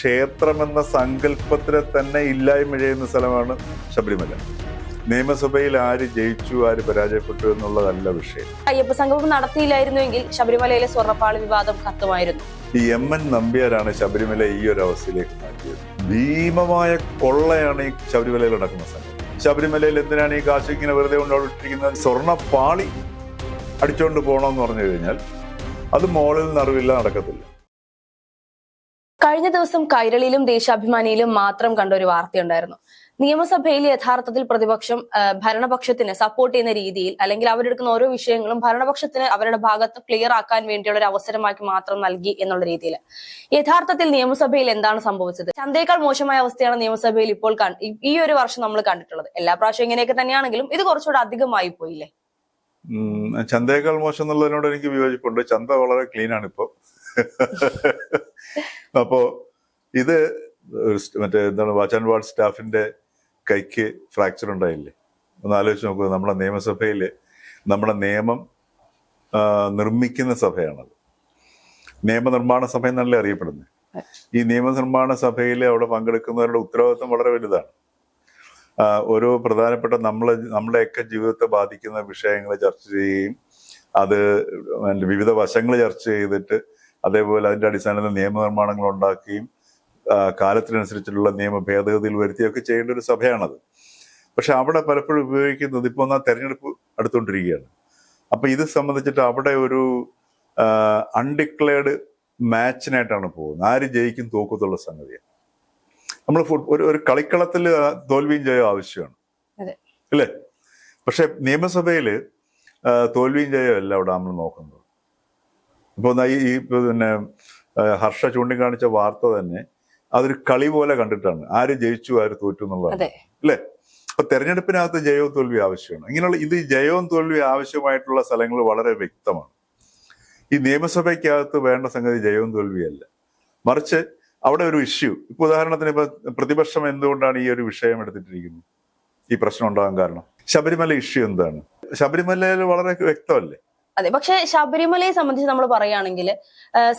ക്ഷേത്രമെന്ന സങ്കല്പത്തിനെ തന്നെ ഇല്ലായ്മ ചെയ്യുന്ന സ്ഥലമാണ് ശബരിമല. നിയമസഭയിൽ ആര് ജയിച്ചു ആര് പരാജയപ്പെട്ടു എന്നുള്ളതല്ല വിഷയം. അയ്യപ്പ സംഗമം നടത്തിയില്ലായിരുന്നുവെങ്കിൽ ശബരിമലയിലെ സ്വർണപ്പാളി വിവാദം കത്തുമായിരുന്നു. ഈ എം എൻ നമ്പ്യാരാണ് ശബരിമല ഈ ഒരു അവസ്ഥയിലേക്ക് മാറ്റിയത്. ഭീമമായ കൊള്ളയാണ് ഈ ശബരിമലയിൽ നടക്കുന്ന സംഘം ശബരിമലയിൽ എന്തിനാണ് ഈ കാശ് ഇങ്ങനെ വെറുതെ കൊണ്ടുപോയിട്ടിരിക്കുന്നത് സ്വർണ പാളി അടിച്ചുകൊണ്ട് പോകണമെന്ന് പറഞ്ഞു കഴിഞ്ഞാൽ അത് മോളിൽ നിന്ന് അറിവില്ല നടക്കത്തില്ല. കഴിഞ്ഞ ദിവസം കൈരളിയിലും ദേശാഭിമാനിയിലും മാത്രം കണ്ട ഒരു വാർത്തയുണ്ടായിരുന്നു. നിയമസഭയിൽ യഥാർത്ഥത്തിൽ പ്രതിപക്ഷം ഭരണപക്ഷത്തിന് സപ്പോർട്ട് ചെയ്യുന്ന രീതിയിൽ അല്ലെങ്കിൽ അവരെടുക്കുന്ന ഓരോ വിഷയങ്ങളും ഭരണപക്ഷത്തിന് അവരുടെ ഭാഗത്ത് ക്ലിയർ ആക്കാൻ വേണ്ടിയുള്ള ഒരു അവസരമാക്കി മാത്രം നൽകി എന്നുള്ള രീതിയിൽ. യഥാർത്ഥത്തിൽ നിയമസഭയിൽ എന്താണ് സംഭവിച്ചത്? ചന്തയേക്കാൾ മോശമായ അവസ്ഥയാണ് നിയമസഭയിൽ ഇപ്പോൾ ഈ- ഒരു വർഷം നമ്മൾ കണ്ടിട്ടുള്ളത്. എല്ലാ പ്രാവശ്യം ഇങ്ങനെയൊക്കെ തന്നെയാണെങ്കിലും ഇത് കുറച്ചുകൂടെ അധികമായി പോയില്ലേ? ചന്തയേക്കാൾ മോശം എന്നുള്ളതിനോട് എനിക്ക് വിയോജിപ്പുണ്ട്. ചന്ത വളരെ ക്ലീൻ ആണ് ഇപ്പോ അപ്പോ ഇത് മറ്റേ എന്താണ് വാച്ച് ആൻഡ് വാർഡ് സ്റ്റാഫിന്റെ കൈക്ക് ഫ്രാക്ചർ ഉണ്ടായില്ലേ? ഒന്ന് ആലോചിച്ച് നോക്കുക നമ്മുടെ നിയമസഭയിൽ നമ്മുടെ നിയമം നിർമ്മിക്കുന്ന സഭയാണത്. നിയമനിർമ്മാണ സഭ എന്നല്ലേ അറിയപ്പെടുന്നത് ഈ നിയമനിർമ്മാണ സഭയിൽ അവിടെ പങ്കെടുക്കുന്നവരുടെ ഉത്തരവാദിത്വം വളരെ വലുതാണ്. ഓരോ പ്രധാനപ്പെട്ട നമ്മളെ നമ്മുടെയൊക്കെ ജീവിതത്തെ ബാധിക്കുന്ന വിഷയങ്ങൾ ചർച്ച ചെയ്യുകയും അത് വിവിധ വശങ്ങൾ ചർച്ച ചെയ്തിട്ട് അതേപോലെ അതിന്റെ അടിസ്ഥാനത്തിൽ നിയമനിർമ്മാണങ്ങൾ ഉണ്ടാക്കുകയും കാലത്തിനനുസരിച്ചുള്ള നിയമ ഭേദഗതികൾ വരുത്തിയൊക്കെ ചെയ്യേണ്ട ഒരു സഭയാണത്. പക്ഷെ അവിടെ പലപ്പോഴും ഉപയോഗിക്കുന്നത് ഇപ്പോൾ ഒന്നാ തെരഞ്ഞെടുപ്പ് അടുത്തുകൊണ്ടിരിക്കുകയാണ്. അപ്പൊ ഇത് സംബന്ധിച്ചിട്ട് അവിടെ ഒരു അൺഡിക്ലെയർഡ് മാച്ചിനായിട്ടാണ് പോകുന്നത്. ആര് ജയിക്കും തോക്കത്തുള്ള സംഗതിയാണ്. നമ്മൾ ഒരു ഒരു കളിക്കളത്തിൽ തോൽവിയും ജയം ആവശ്യമാണ്. അല്ലേ പക്ഷെ നിയമസഭയിൽ തോൽവിയും ജയം അല്ല അവിടെ നമ്മൾ നോക്കുന്നത്. ഇപ്പൊ ദാ ഈ പിന്നെ ഹർഷ ചൂണ്ടിക്കാണിച്ച വാർത്ത തന്നെ അതൊരു കളി പോലെ കണ്ടിട്ടാണ്. ആര് ജയിച്ചു ആര് തോറ്റു എന്നുള്ളതാണ്. അല്ലേ? അപ്പൊ തെരഞ്ഞെടുപ്പിനകത്ത് ജയവും തോൽവി ആവശ്യമാണ്. ഇങ്ങനെയുള്ള ഇത് ജയവും തോൽവി ആവശ്യമായിട്ടുള്ള സ്ഥലങ്ങൾ വളരെ വ്യക്തമാണ്. ഈ നിയമസഭയ്ക്കകത്ത് വേണ്ട സംഗതി ജയവും തോൽവിയല്ല. മറിച്ച് അവിടെ ഒരു ഇഷ്യൂ ഇപ്പൊ ഉദാഹരണത്തിന് ഇപ്പൊ പ്രതിപക്ഷം എന്തുകൊണ്ടാണ് ഈ ഒരു വിഷയം എടുത്തിട്ടിരിക്കുന്നത്? ഈ പ്രശ്നം ഉണ്ടാകാൻ കാരണം. ശബരിമല ഇഷ്യൂ എന്താണ്? ശബരിമലയിൽ വളരെ വ്യക്തമല്ലേ? അതെ പക്ഷെ ശബരിമലയെ സംബന്ധിച്ച് നമ്മൾ പറയുകയാണെങ്കിൽ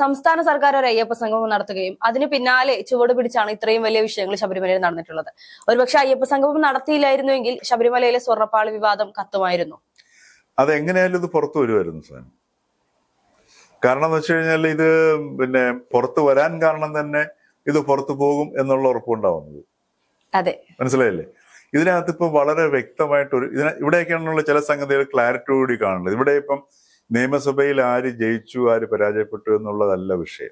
സംസ്ഥാന സർക്കാർ ഒരു അയ്യപ്പ സംഗമം നടത്തുകയും അതിന് പിന്നാലെ ചുവട് പിടിച്ചാണ് ഇത്രയും വലിയ വിഷയങ്ങൾ ശബരിമലയിൽ നടന്നിട്ടുള്ളത്. ഒരുപക്ഷെ അയ്യപ്പ സംഗമം നടത്തിയില്ലായിരുന്നുവെങ്കിൽ ശബരിമലയിലെ സ്വർണപ്പാളി വിവാദം കത്തുമായിരുന്നു. അതെങ്ങനെയായാലും ഇത് പുറത്തു വരുമായിരുന്നു സാധനം കാരണം എന്ന് വെച്ച് കഴിഞ്ഞാൽ ഇത് പിന്നെ പുറത്തു വരാൻ കാരണം തന്നെ ഇത് പുറത്തു പോകും എന്നുള്ള ഉറപ്പുണ്ടാവുന്നത്. അതെ. മനസ്സിലായില്ലേ? ഇതിനകത്ത് ഇപ്പൊ വളരെ വ്യക്തമായിട്ടൊരു ഇതിന ഇവിടെയൊക്കെയാണുള്ള ചില സംഗതികൾ ക്ലാരിറ്റിയോടി കാണുന്നത്. ഇവിടെ ഇപ്പം നിയമസഭയിൽ ആര് ജയിച്ചു ആര് പരാജയപ്പെട്ടു എന്നുള്ളതല്ല വിഷയം.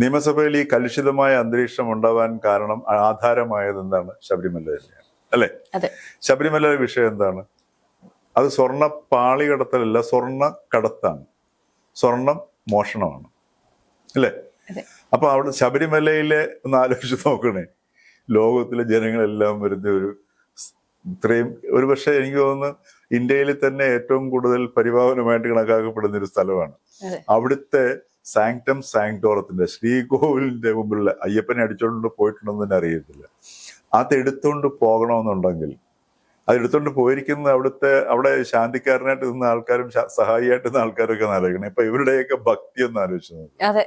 നിയമസഭയിൽ ഈ കലുഷിതമായ അന്തരീക്ഷം ഉണ്ടാവാൻ കാരണം ആധാരമായത് എന്താണ്? ശബരിമല തന്നെയാണ്. അല്ലെ? അതെ. ശബരിമല വിഷയം എന്താണ്? അത് സ്വർണ പാളി കടത്തലല്ല സ്വർണ കടത്താണ്. സ്വർണം മോഷണമാണ്. അല്ലേ. അപ്പൊ അവിടെ ശബരിമലയിലെ ഒന്ന് ആലോചിച്ച് നോക്കണേ. ലോകത്തിലെ ജനങ്ങളെല്ലാം വരുന്ന ഒരു ഇത്രയും ഒരു പക്ഷേ എനിക്ക് തോന്നുന്നു ഇന്ത്യയിൽ തന്നെ ഏറ്റവും കൂടുതൽ പരിപാവനമായിട്ട് കണക്കാക്കപ്പെടുന്ന ഒരു സ്ഥലമാണ്. അവിടുത്തെ സാങ്ക്ടം സാങ്ക്ടോറത്തിന്റെ ശ്രീകോവിലിന്റെ മുമ്പിലുള്ള അയ്യപ്പനെ അടിച്ചോണ്ട് പോയിട്ടുണ്ടെന്ന് തന്നെ അറിയത്തില്ല. അതെടുത്തുകൊണ്ട് പോകണമെന്നുണ്ടെങ്കിൽ അതെടുത്തുകൊണ്ട് പോയിരിക്കുന്നത് അവിടുത്തെ അവിടെ ശാന്തിക്കാരനായിട്ട് നിന്ന ആൾക്കാരും സഹായിയായിട്ട് നിന്ന ആൾക്കാരും ഒക്കെ ആലോചിക്കണം. ഇപ്പൊ ഇവരുടെയൊക്കെ ഭക്തി ഒന്ന് ആലോചിച്ചു അതെ.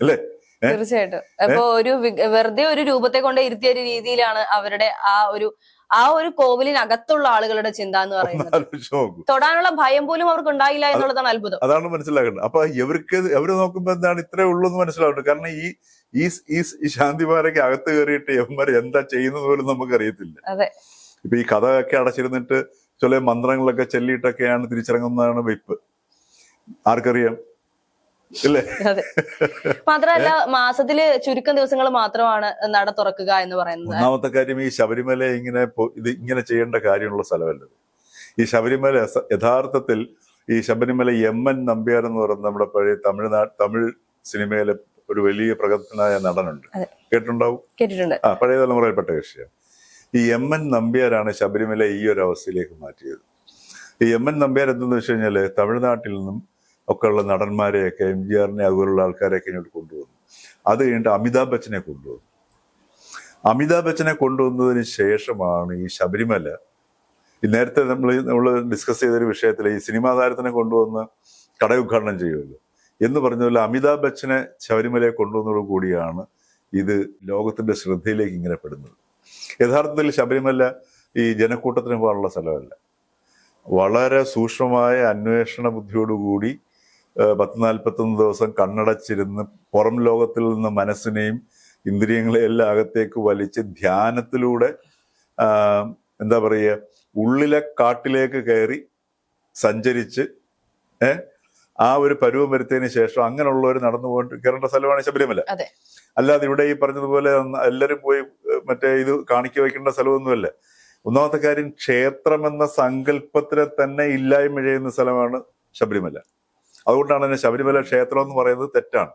അല്ലേ? തീർച്ചയായിട്ടും. അപ്പൊ ഒരു വെറുതെ ഒരു രൂപത്തെ കൊണ്ട് ഇരുത്തിയ ഒരു രീതിയിലാണ് അവരുടെ ആ ഒരു ആ ഒരു കോവിലിനകത്തുള്ള ആളുകളുടെ ചിന്ത എന്ന് പറയുന്നത്. തൊടാനുള്ള ഭയം പോലും അവർക്ക് ഉണ്ടായില്ല എന്നുള്ളതാണ് അത്ഭുതം. അതാണ് മനസ്സിലാക്കേണ്ടത്. അപ്പൊ ഇവർക്ക് അവർ നോക്കുമ്പോ എന്താണ് ഇത്രേ ഉള്ളൂ എന്ന് മനസ്സിലാവുന്നുണ്ട്. കാരണം ഈ ഈ ശാന്തിമാരൊക്കെ അകത്ത് കയറിയിട്ട് യവന്മാർ എന്താ ചെയ്യുന്നത് പോലും നമുക്കറിയത്തില്ല. അതെ. ഇപ്പൊ ഈ കഥയൊക്കെ അടച്ചിരുന്നിട്ട് ചില മന്ത്രങ്ങളൊക്കെ ചൊല്ലിയിട്ടൊക്കെയാണ് തിരിച്ചിറങ്ങുന്നതാണ് വെപ്പ് ആർക്കറിയാം? അതെ. മാത്രമല്ല മാസത്തിൽ ചുരുക്കം ദിവസങ്ങൾ മാത്രമാണ് നട തുറക്കുക എന്ന് പറയുന്നത്. ഒന്നാമത്തെ കാര്യം ഈ ശബരിമല ഇങ്ങനെ ഇത് ഇങ്ങനെ ചെയ്യേണ്ട കാര്യമുള്ള സ്ഥലമല്ലത് ഈ ശബരിമല യഥാർത്ഥത്തിൽ ഈ ശബരിമല എം എൻ നമ്പ്യാർ എന്ന് പറയുന്ന നമ്മുടെ പഴയ തമിഴ്നാട് തമിഴ് സിനിമയിലെ ഒരു വലിയ പ്രഗത്ഭനായ നടനുണ്ട്. കേട്ടിട്ടുണ്ടാവും? കേട്ടിട്ടുണ്ട്. ആ പഴയ തലമുറയിൽപ്പെട്ട കക്ഷിയാണ്. ഈ എം എൻ നമ്പ്യാരാണ് ശബരിമല ഈ ഒരു അവസ്ഥയിലേക്ക് മാറ്റിയത്. ഈ എം എൻ നമ്പ്യാർ എന്തെന്ന് വെച്ച് കഴിഞ്ഞാൽ തമിഴ്നാട്ടിൽ നിന്നും ഒക്കെ ഉള്ള നടന്മാരെയൊക്കെ എം ജി ആറിനെ അതുപോലുള്ള ആൾക്കാരെയൊക്കെ ഇങ്ങോട്ട് കൊണ്ടുവന്നു. അത് കഴിഞ്ഞിട്ട് അമിതാഭ് ബച്ചനെ കൊണ്ടുവന്നു. അമിതാഭ് ബച്ചനെ കൊണ്ടുവന്നതിന് ശേഷമാണ് ഈ ശബരിമല നേരത്തെ നമ്മൾ നമ്മൾ ഡിസ്കസ് ചെയ്തൊരു വിഷയത്തിൽ ഈ സിനിമാ താരത്തിനെ കൊണ്ടുവന്ന് കട ഉദ്ഘാടനം ചെയ്യുമല്ലോ. എന്ന് പറഞ്ഞ പോലെ അമിതാഭ് ബച്ചനെ ശബരിമലയെ കൊണ്ടുവന്നതോടു കൂടിയാണ് ഇത് ലോകത്തിന്റെ ശ്രദ്ധയിലേക്ക് ഇങ്ങനെ പെടുന്നത്. യഥാർത്ഥത്തിൽ ശബരിമല ഈ ജനക്കൂട്ടത്തിന് പോകാനുള്ള സ്ഥലമല്ല. വളരെ സൂക്ഷ്മമായ അന്വേഷണ ബുദ്ധിയോടുകൂടി പത്ത് നാൽപ്പത്തൊന്ന് ദിവസം കണ്ണടച്ചിരുന്ന് പുറം ലോകത്തിൽ നിന്ന് മനസ്സിനെയും ഇന്ദ്രിയങ്ങളെയും എല്ലാം അകത്തേക്ക് വലിച്ച് ധ്യാനത്തിലൂടെ എന്താ പറയുക ഉള്ളിലെ കാട്ടിലേക്ക് കയറി സഞ്ചരിച്ച് ഏ ആ ഒരു പരുവം വരുത്തിയതിന് ശേഷം അങ്ങനെയുള്ളവർ നടന്നു പോയിട്ട് കയറേണ്ട സ്ഥലമാണ് ശബരിമല. അല്ലാതെ ഇവിടെ ഈ പറഞ്ഞതുപോലെ എല്ലാവരും പോയി ഏഹ്, മറ്റേ ഇത് കാണിക്ക വയ്ക്കേണ്ട സ്ഥലമൊന്നുമല്ല. ഒന്നാമത്തെ കാര്യം ക്ഷേത്രം എന്ന സങ്കല്പത്തിനെ തന്നെ ഇല്ലായ്മ ചെയ്യുന്ന സ്ഥലമാണ് ശബരിമല. അതുകൊണ്ടാണ് തന്നെ ശബരിമല ക്ഷേത്രം എന്ന് പറയുന്നത് തെറ്റാണ്.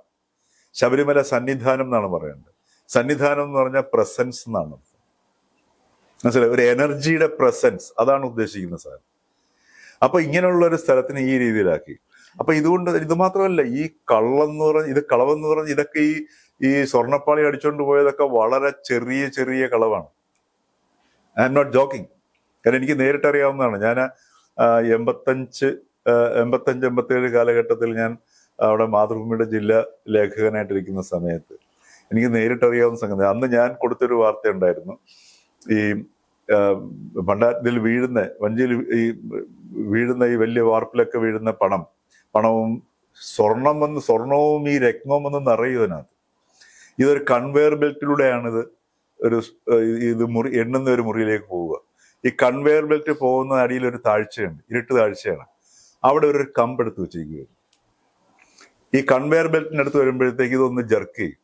ശബരിമല സന്നിധാനം എന്നാണ് പറയുന്നത് സന്നിധാനം എന്ന് പറഞ്ഞാൽ പ്രസൻസ് എന്നാണ് മനസ്സിലായി? ഒരു എനർജിയുടെ പ്രസൻസ് അതാണ് ഉദ്ദേശിക്കുന്നത് സാധനം. അപ്പൊ ഇങ്ങനെയുള്ള ഒരു സ്ഥലത്തിന് ഈ രീതിയിലാക്കി. അപ്പൊ ഇതുകൊണ്ട് ഇത് മാത്രമല്ല ഈ കള്ളെന്ന് പറഞ്ഞ ഇത് കളവെന്ന് പറഞ്ഞ ഇതൊക്കെ ഈ ഈ സ്വർണപ്പാളി അടിച്ചുകൊണ്ട് പോയതൊക്കെ വളരെ ചെറിയ ചെറിയ കളവാണ്. ഐ എം നോട്ട് ജോക്കിംഗ് കാരണം എനിക്ക് നേരിട്ട് അറിയാവുന്നതാണ് ഞാൻ എൺപത്തഞ്ച് എൺപത്തഞ്ച് എൺപത്തേഴ് കാലഘട്ടത്തിൽ ഞാൻ അവിടെ മാതൃഭൂമിയുടെ ജില്ലാ ലേഖകനായിട്ടിരിക്കുന്ന സമയത്ത്. എനിക്ക് നേരിട്ടറിയാവുന്ന സംഗതി അന്ന് ഞാൻ കൊടുത്തൊരു വാർത്ത ഉണ്ടായിരുന്നു. ഈ ഭണ്ഡാരത്തിൽ വീഴുന്ന വഞ്ചിയിൽ ഈ വീഴുന്ന ഈ വലിയ വാർപ്പിലൊക്കെ വീഴുന്ന പണം പണവും സ്വർണം വന്ന് സ്വർണവും ഈ രത്നവും വന്ന് നിറയും ഇതൊരു കൺവെയർ ബെൽറ്റിലൂടെയാണ് ഇത് ഒരു ഇത് മുറി എണ്ണുന്ന ഒരു മുറിയിലേക്ക് പോവുക. ഈ കൺവെയർ ബെൽറ്റ് പോകുന്ന അടിയിൽ ഒരു താഴ്ചയുണ്ട് ഇരുട്ട് താഴ്ചയാണ്. അവിടെ ഒരു കമ്പ് എടുത്ത് വെച്ചിരിക്കുകയാണ് ഈ കൺവെയർ ബെൽറ്റിനടുത്ത് വരുമ്പോഴത്തേക്ക് ഇതൊന്ന് ജർക്ക് ചെയ്യും.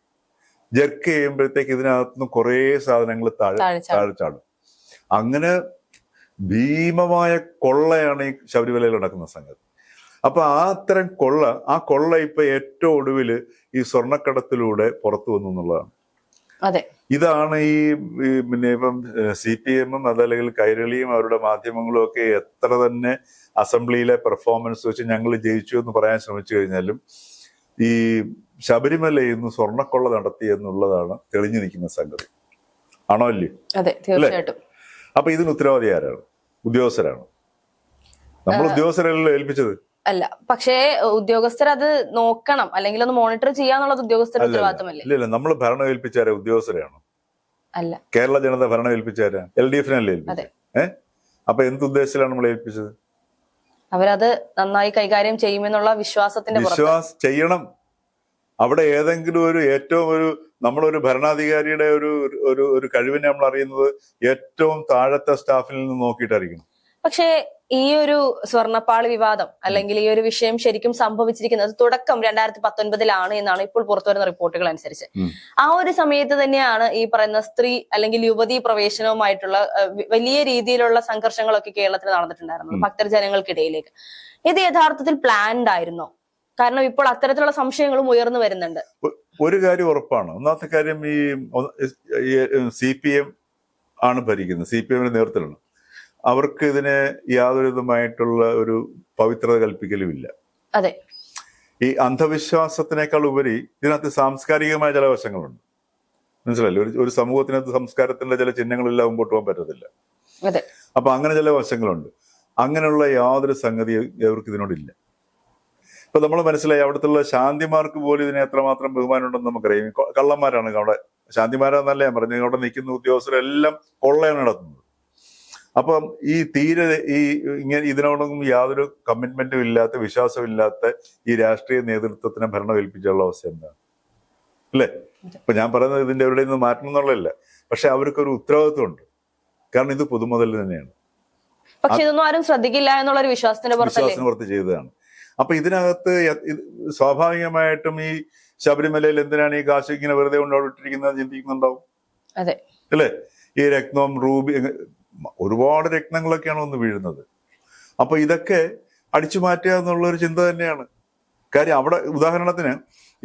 ജർക്ക് ചെയ്യുമ്പോഴത്തേക്ക് ഇതിനകത്തുനിന്ന് കുറേ സാധനങ്ങൾ താഴെ താഴെ ചാടും. അങ്ങനെ ഭീമമായ കൊള്ളയാണ് ഈ ശബരിമലയിൽ നടക്കുന്ന സംഗതി. അപ്പൊ ആ അത്തരം കൊള്ള ആ കൊള്ള ഇപ്പൊ ഏറ്റവും ഒടുവിൽ ഈ സ്വർണക്കടത്തിലൂടെ പുറത്തു വന്നു എന്നുള്ളതാണ്. ഇതാണ് ഈ പിന്നെ ഇപ്പം സി പി എമ്മും അതല്ലെങ്കിൽ കൈരളിയും അവരുടെ മാധ്യമങ്ങളും ഒക്കെ എത്ര തന്നെ അസംബ്ലിയിലെ പെർഫോമൻസ് വെച്ച് ഞങ്ങൾ ജയിച്ചു എന്ന് പറയാൻ ശ്രമിച്ചു കഴിഞ്ഞാലും ഈ ശബരിമലയിൽ നിന്ന് സ്വർണക്കൊള്ള നടത്തി എന്നുള്ളതാണ് തെളിഞ്ഞു നിൽക്കുന്ന സംഗതി. ആണോ അല്ലേ അതെ തീർച്ചയായിട്ടും. അപ്പൊ ഇതിന് ഉത്തരവാദി ആരാണ്? ഉദ്യോഗസ്ഥരാണ്. നമ്മൾ ഉദ്യോഗസ്ഥരല്ലോ ഏൽപ്പിച്ചത്. അല്ല പക്ഷേ ഉദ്യോഗസ്ഥർ അത് നോക്കണം. അല്ലെങ്കിൽ ഒന്ന് മോണിറ്റർ ചെയ്യാന്നുള്ളത് ഉദ്യോഗസ്ഥരുടെ. ഉത്തരവാദിത്തമല്ലേ? ഇല്ല നമ്മൾ ഭരണം ഉദ്യോഗസ്ഥരെയാണ് ഉദ്യോഗസ്ഥരെയാണോ? അല്ല. കേരള ജനത ഭരണം ഏൽപ്പിച്ചാരാ എൽ ഡി എഫിനല്ലേ ഏഹ് അപ്പൊ എന്ത് ഉദ്ദേശത്തിലാണ് നമ്മൾ ഏൽപ്പിച്ചത്? അവരത് നന്നായി കൈകാര്യം ചെയ്യുമെന്നുള്ള വിശ്വാസത്തിന്റെ വിശ്വാസം വിശ്വാസ് ചെയ്യണം. അവിടെ ഏതെങ്കിലും ഒരു ഏറ്റവും ഒരു നമ്മളൊരു ഭരണാധികാരിയുടെ ഒരു ഒരു ഒരു കഴിവിനെ നമ്മൾ അറിയുന്നത് ഏറ്റവും താഴത്തെ സ്റ്റാഫിൽ നിന്ന് നോക്കിയിട്ടായിരിക്കണം. പക്ഷേ ഈ ഒരു സ്വർണപ്പാളി വിവാദം അല്ലെങ്കിൽ ഈ ഒരു വിഷയം ശരിക്കും സംഭവിച്ചിരിക്കുന്നത് തുടക്കം രണ്ടായിരത്തി പത്തൊൻപതിലാണ് എന്നാണ് ഇപ്പോൾ പുറത്തുവരുന്ന റിപ്പോർട്ടുകൾ അനുസരിച്ച്. ആ ഒരു സമയത്ത് തന്നെയാണ് ഈ പറയുന്ന സ്ത്രീ അല്ലെങ്കിൽ യുവതി പ്രവേശനവുമായിട്ടുള്ള വലിയ രീതിയിലുള്ള സംഘർഷങ്ങളൊക്കെ കേരളത്തിൽ നടന്നിട്ടുണ്ടായിരുന്നത് ഭക്തർ ഭക്തജനങ്ങൾക്കിടയിലേക്ക്. ഇത് യഥാർത്ഥത്തിൽ പ്ലാൻഡ് ആയിരുന്നോ? കാരണം ഇപ്പോൾ അത്തരത്തിലുള്ള സംശയങ്ങളും ഉയർന്നു വരുന്നുണ്ട്. ഒരു കാര്യം ഉറപ്പാണ്. ഒന്നാമത്തെ കാര്യം ഈ സി പി എം ആണ് ഭരിക്കുന്നത്. സി പി എമ്മിന്റെ നേതൃത്വത്തിലാണ്. അവർക്ക് ഇതിന് യാതൊരു വിധമായിട്ടുള്ള ഒരു പവിത്രത കൽപ്പിക്കലും ഇല്ല അതെ. ഈ അന്ധവിശ്വാസത്തിനേക്കാൾ ഉപരി ഇതിനകത്ത് സാംസ്കാരികമായ ചില വശങ്ങളുണ്ട്. മനസ്സിലല്ലേ ഒരു ഒരു സമൂഹത്തിനകത്ത് സംസ്കാരത്തിന്റെ ചില ചിഹ്നങ്ങളെല്ലാം മുമ്പോട്ട് പോകാൻ പറ്റത്തില്ല. അതെ. അപ്പൊ അങ്ങനെ ചില വശങ്ങളുണ്ട്. അങ്ങനെയുള്ള യാതൊരു സംഗതി അവർക്ക് ഇതിനോടില്ല. ഇപ്പൊ നമ്മൾ മനസ്സിലായി അവിടുത്തെ ശാന്തിമാർക്ക് പോലും ഇതിനെ എത്രമാത്രം ബഹുമാനം ഉണ്ടെന്ന് നമുക്കറിയാം കള്ളന്മാരാണ് അവിടെ. ശാന്തിമാരാന്നല്ല ഞാൻ പറഞ്ഞത്. അവിടെ നിൽക്കുന്ന ഉദ്യോഗസ്ഥരെല്ലാം കൊള്ളയാണ് നടത്തുന്നത്. അപ്പം ഈ തീരെ ഈ ഇങ്ങനെ ഇതിനോടൊന്നും യാതൊരു കമ്മിറ്റ്മെന്റും ഇല്ലാത്ത വിശ്വാസമില്ലാത്ത ഈ രാഷ്ട്രീയ നേതൃത്വത്തിനെ ഭരണം ഏൽപ്പിച്ചുള്ള അവസ്ഥ എന്താണ് അല്ലേ? ഇപ്പൊ ഞാൻ പറയുന്നത് ഇതിന്റെ എവിടെ നിന്ന് മാറ്റണം എന്നുള്ളതല്ല. പക്ഷെ അവർക്കൊരു ഉത്തരവാദിത്വമുണ്ട്. കാരണം ഇത് പൊതുമുതൽ തന്നെയാണ്. പക്ഷെ ഇതൊന്നും ആരും ശ്രദ്ധിക്കില്ല എന്നുള്ള ഒരു വിശ്വാസത്തിന്റെ വിശ്വാസത്തിന് പുറത്ത് ചെയ്തതാണ്. അപ്പൊ ഇതിനകത്ത് സ്വാഭാവികമായിട്ടും ഈ ശബരിമലയിൽ എന്തിനാണ് ഈ കാശ് ഇങ്ങനെ വെറുതെ കൊണ്ടോട്ടിരിക്കുന്നത് ചിന്തിക്കുന്നുണ്ടാവും? അതെ. അല്ലേ? ഈ രക്തം റൂബി ഒരുപാട് രത്നങ്ങളൊക്കെയാണ് വന്ന് വീഴുന്നത്. അപ്പൊ ഇതൊക്കെ അടിച്ചു മാറ്റുക എന്നുള്ള ഒരു ചിന്ത തന്നെയാണ്. കാര്യം അവിടെ ഉദാഹരണത്തിന്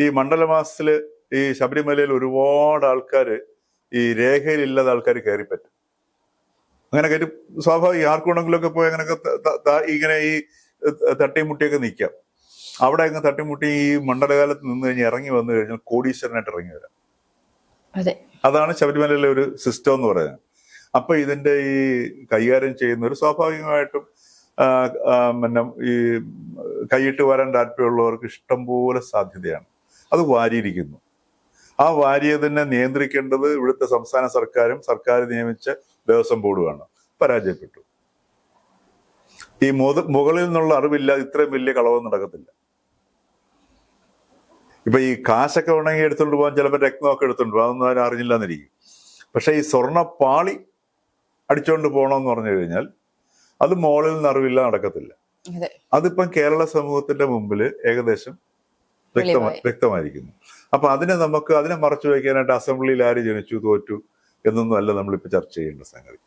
ഈ മണ്ഡലമാസത്തിൽ ഈ ശബരിമലയിൽ ഒരുപാട് ആൾക്കാര് ഈ രേഖയിലില്ലാത്ത ആൾക്കാർ കയറിപ്പറ്റും. അങ്ങനെ കയറ്റി സ്വാഭാവികം ആർക്കുണ്ടെങ്കിലൊക്കെ പോയി അങ്ങനെയൊക്കെ ഇങ്ങനെ ഈ തട്ടിമുട്ടിയൊക്കെ നിൽക്കാം. അവിടെ അങ്ങ് തട്ടിമുട്ടി ഈ മണ്ഡലകാലത്ത് നിന്ന് കഴിഞ്ഞ് ഇറങ്ങി വന്നു കഴിഞ്ഞാൽ കോടീശ്വരനായിട്ട് ഇറങ്ങി വരാം. അതെ. അതാണ് ശബരിമലയിലെ ഒരു സിസ്റ്റം എന്ന് പറയുന്നത്. അപ്പൊ ഇതിന്റെ ഈ കൈകാര്യം ചെയ്യുന്ന ഒരു സ്വാഭാവികമായിട്ടും പിന്നെ ഈ കൈയിട്ട് വരാൻ താല്പര്യമുള്ളവർക്ക് ഇഷ്ടംപോലെ സാധ്യതയാണ്. അത് വാരിയിരിക്കുന്നു. ആ വാരിയതിനെ നിയന്ത്രിക്കേണ്ടത് ഇവിടുത്തെ സംസ്ഥാന സർക്കാരും സർക്കാർ നിയമിച്ച ദേവസ്വം ബോർഡുമാണ്. പരാജയപ്പെട്ടു. ഈ മുകളിൽ നിന്നുള്ള അറിവില്ലാതെ ഇത്രയും വലിയ കളവ് നടക്കത്തില്ല. ഇപ്പൊ ഈ കാശൊക്കെ ഉണങ്ങി എടുത്തുകൊണ്ട് പോകാൻ ചിലപ്പോൾ രക്തമൊക്കെ എടുത്തുകൊണ്ട് പോകും അതൊന്നും ആരും അറിഞ്ഞില്ല പക്ഷെ ഈ സ്വർണ പാളി അടിച്ചുകൊണ്ട് പോകണമെന്ന് പറഞ്ഞു കഴിഞ്ഞാൽ അത് മോളിൽ നിന്ന് അറിവില്ല നടക്കത്തില്ല. അതെ. അതിപ്പം കേരള സമൂഹത്തിന്റെ മുമ്പിൽ ഏകദേശം വ്യക്തമായി. വ്യക്തമായിരിക്കുന്നു. അപ്പൊ അതിനെ നമുക്ക് അതിനെ മറച്ചു വയ്ക്കാനായിട്ട് അസംബ്ലിയിൽ ആര് ജനിച്ചു തോറ്റു എന്നൊന്നും അല്ല നമ്മളിപ്പോ ചർച്ച ചെയ്യേണ്ട സംഗതി.